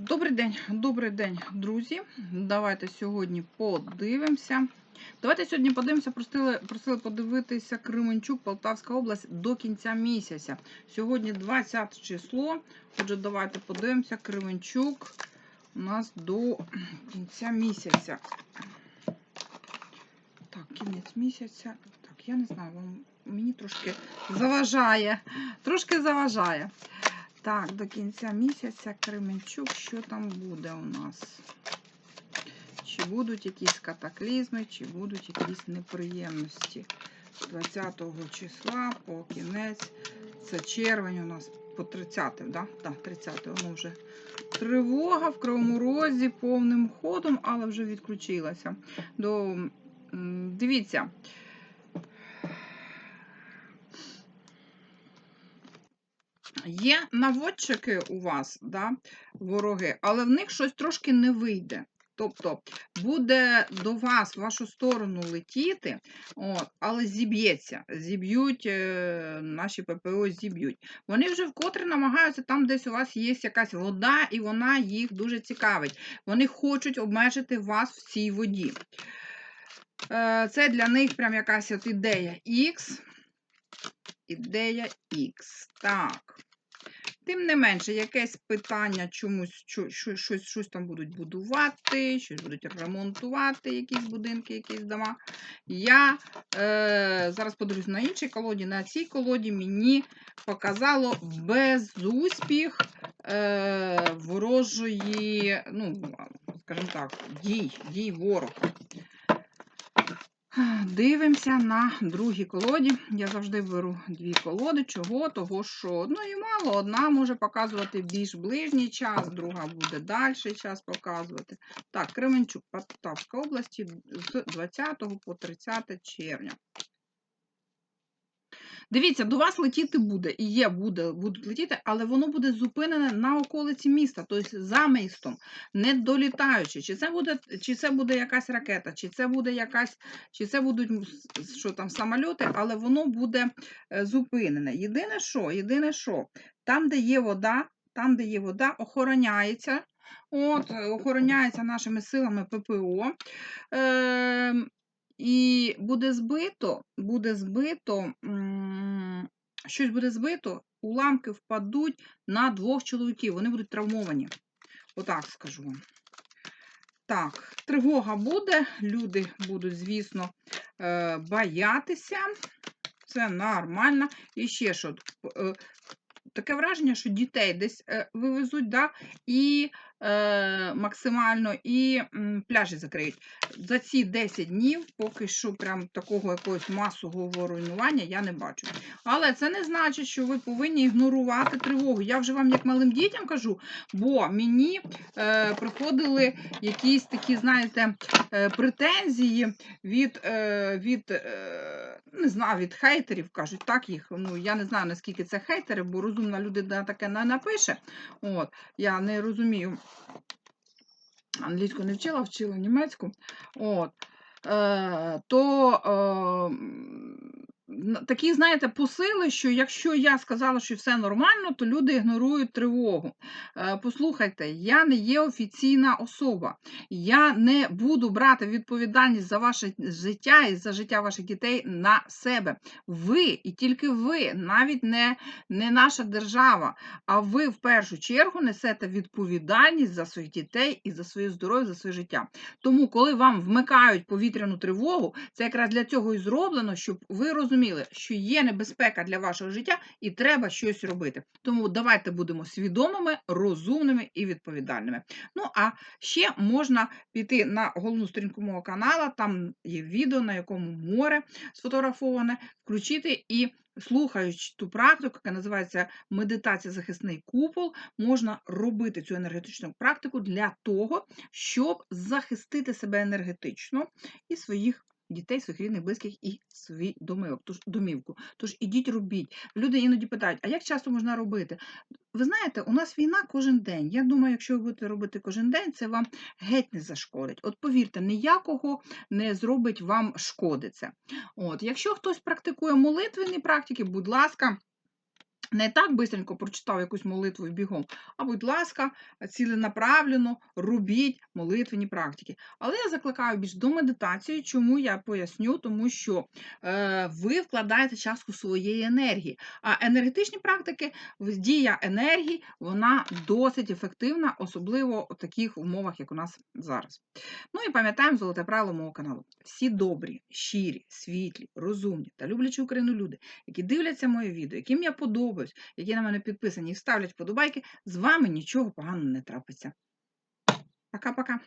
Добрий день, добрий день, друзі. Давайте сьогодні подивимося. Давайте сьогодні подивимося, просили, просили подивитися Кременчук, Полтавська область до кінця місяця. Сьогодні 20 число. Отже, давайте подивимося Кременчук у нас до кінця місяця. Так, кінець місяця. Так, я не знаю, вам мені трошки заважає. Трошки заважає. Так, до кінця місяця Кременчук, що там буде у нас? Чи будуть якісь катаклізми, чи будуть якісь неприємності? З 20 числа по кінець. Це червень у нас по 30, да? Так, 30 воно вже тривога в Кривому Розі повним ходом, але вже відключилася. До, дивіться. Є наводчики у вас, да, вороги, але в них щось трошки не вийде. Тобто буде до вас, в вашу сторону летіти, от, але зіб'ється, зіб'ють, е, наші ППО зіб'ють. Вони вже вкотре намагаються там, десь у вас є якась вода, і вона їх дуже цікавить. Вони хочуть обмежити вас в цій воді. Е, Це для них прям якась от ідея X. Ідея X. Так. Тим не менше, якесь питання чомусь, що, що, щось, щось там будуть будувати, щось будуть ремонтувати, якісь будинки, якісь дома. Я е, зараз подивлюсь на іншій колоді. На цій колоді мені показало безуспіх е, ворожої, ну, скажімо так, дій, дій ворога. Дивимося на другій колоді. Я завжди беру дві колоди. Чого? Того, що одної мало, одна може показувати більш ближній час, друга буде далі час показувати. Так, Кременчук, Полтавська області з 20 по 30 червня. Дивіться, до вас летіти буде, і є, буде, будуть летіти, але воно буде зупинене на околиці міста, тобто за містом, не долітаючи. Чи це буде, чи це буде якась ракета, чи це буде якась, чи це будуть що там, самольоти, але воно буде е, зупинене. Єдине що, єдине що, там, де є вода, там, де є вода, охороняється. От, е, охороняється нашими силами ППО. Е, і буде збито, буде збито, щось буде збито, уламки впадуть на двох чоловіків, вони будуть травмовані. Отак скажу вам. Так, тривога буде, люди будуть, звісно, е, боятися. Це нормально. І ще що, е, таке враження, що дітей десь е, вивезуть, да, і е, максимально, і пляжі закриють. За ці 10 днів поки що прям такого якогось масового руйнування я не бачу. Але це не значить, що ви повинні ігнорувати тривогу. Я вже вам як малим дітям кажу, бо мені е, приходили якісь такі, знаєте, е, претензії від, е, від е, не знаю, від хейтерів, кажуть, так їх. Ну, я не знаю, наскільки це хейтери, бо розумна людина таке не напише. От, я не розумію. Англійську не вчила, вчила німецьку. От. Е, то е, такі, знаєте, посили, що якщо я сказала, що все нормально, то люди ігнорують тривогу. Е, послухайте, я не є офіційна особа. Я не буду брати відповідальність за ваше життя і за життя ваших дітей на себе. Ви і тільки ви, навіть не, не наша держава, а ви в першу чергу несете відповідальність за своїх дітей і за своє здоров'я, за своє життя. Тому, коли вам вмикають повітряну тривогу, це якраз для цього і зроблено, щоб ви розуміли, що є небезпека для вашого життя і треба щось робити. Тому давайте будемо свідомими, розумними і відповідальними. Ну а ще можна піти на головну сторінку мого каналу, там є відео, на якому море сфотографоване, включити і. Слухаючи ту практику, яка називається медитація захисний купол, можна робити цю енергетичну практику для того, щоб захистити себе енергетично і своїх дітей, своїх рідних, близьких і свій домівок, тож домівку. Тож ідіть робіть. Люди іноді питають, а як часто можна робити? Ви знаєте, у нас війна кожен день. Я думаю, якщо ви будете робити кожен день, це вам геть не зашкодить. От повірте, ніякого не зробить вам шкоди це. От, якщо хтось практикує молитвені практики, будь ласка. Не так бистренько прочитав якусь молитву і бігом, а будь ласка, ціленаправлено робіть молитвені практики. Але я закликаю більш до медитації. Чому я поясню? Тому що е, ви вкладаєте частку своєї енергії. А енергетичні практики, дія енергії, вона досить ефективна, особливо в таких умовах, як у нас зараз. Ну і пам'ятаємо золоте правило мого каналу. Всі добрі, щирі, світлі, розумні та люблячі Україну люди, які дивляться моє відео, яким я подобаюсь, які на мене підписані і ставлять подобайки, з вами нічого поганого не трапиться. Пока-пока.